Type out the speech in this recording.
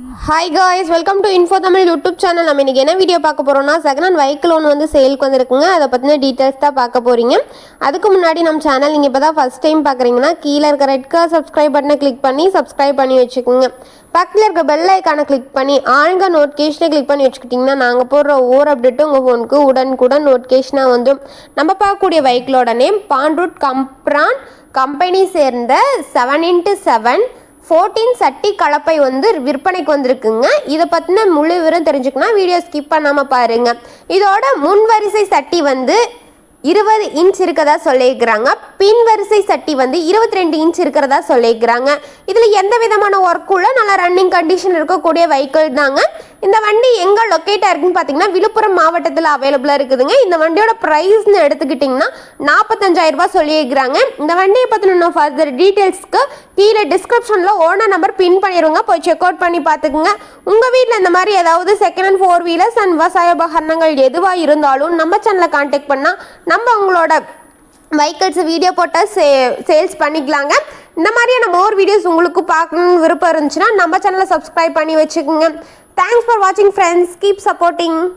Hi guys welcome to info Tamil YouTube channel நம்ம இன்றைக்கி என்ன வீடியோ பார்க்க போகிறோம்னா செகண்ட் ஹேண்ட் வெஹிக்கிள் ஒன்று வந்து சேலுக்கு வந்திருக்குங்க. அதை பற்றின டீட்டெயில்ஸ் தான் பார்க்க போகிறீங்க அதுக்கு முன்னாடி நம்ம சேனல் நீங்கள் இப்போ தான் ஃபஸ்ட் டைம் பார்க்குறீங்கன்னா கீழே இருக்க ரெட் கலர் சப்ஸ்கிரைப் பட்டனை கிளிக் பண்ணி சப்ஸ்கிரைப் பண்ணி வச்சுக்கோங்க. பக்கத்தில் இருக்க பெல் ஐக்கானை கிளிக் பண்ணி ஆழ்க நோட்டிஃபிகேஷனை கிளிக் பண்ணி வச்சுக்கிட்டிங்கன்னா நாங்கள் போடுற ஓர் அப்டேட்டும் உங்கள் ஃபோனுக்கு உடனுக்குடன் நோட்டிஃபிகேஷனாக வந்துடும். நம்ம பார்க்கக்கூடிய வெஹிக்கிளோட நேம் பாண்ட்ரூட் கம்ப்ரான் கம்பெனி சேர்ந்த செவன் இன்ட்டு செவன் ஃபோர்டீன் சட்டி கலப்பை வந்து விற்பனைக்கு வந்திருக்குங்க. இதை பற்றின முழு விவரம் தெரிஞ்சுக்கணும் வீடியோ ஸ்கிப் பண்ணாமல் பாருங்க. இதோட முன் வரிசை சட்டி வந்து இருபது இன்ச் இருக்கிறதா சொல்லியிருக்கிறாங்க. பின் வரிசை சட்டி வந்து இருபத்தி ரெண்டு இன்ச் இருக்கிறதா சொல்லியிருக்கிறாங்க. இதில் எந்த விதமான ஒர்க்குள்ள நல்லா ரன்னிங் கண்டிஷன் இருக்கக்கூடிய வெஹிக்கிள் தாங்க. இந்த வண்டி எங்கே லொக்கேட்டாக இருக்குன்னு பார்த்தீங்கன்னா விழுப்புரம் மாவட்டத்தில் அவைலபிளாக இருக்குதுங்க. இந்த வண்டியோட ப்ரைஸ்னு எடுத்துக்கிட்டிங்கன்னா நாற்பத்தஞ்சாயிரம் ரூபாய் சொல்லியிருக்கிறாங்க. இந்த வண்டியை பற்றின ஃபர்தர் டீட்டெயில்ஸ்க்கு கீழே டிஸ்கிரிப்ஷனில் ஓனர் நம்பர் பின் பண்ணிடுங்க போய் செக் அவுட் பண்ணி பார்த்துக்குங்க உங்கள் வீட்டில் இந்த மாதிரி ஏதாவது second hand four wheelers and விவசாய உபகரணங்கள் எதுவாக இருந்தாலும் நம்ம சேனலை காண்டாக்ட் பண்ணால் நம்ம உங்களோட வெஹிக்கிள்ஸ் வீடியோ போட்டால் சே சேல்ஸ் பண்ணிக்கலாங்க. இந்த மாதிரியான மோர் வீடியோஸ் உங்களுக்கு பார்க்கணும்னு விருப்பம் இருந்துச்சுன்னா நம்ம சேனலை சப்ஸ்கிரைப் பண்ணி வச்சுக்கோங்க. Thanks for watching friends. Keep supporting.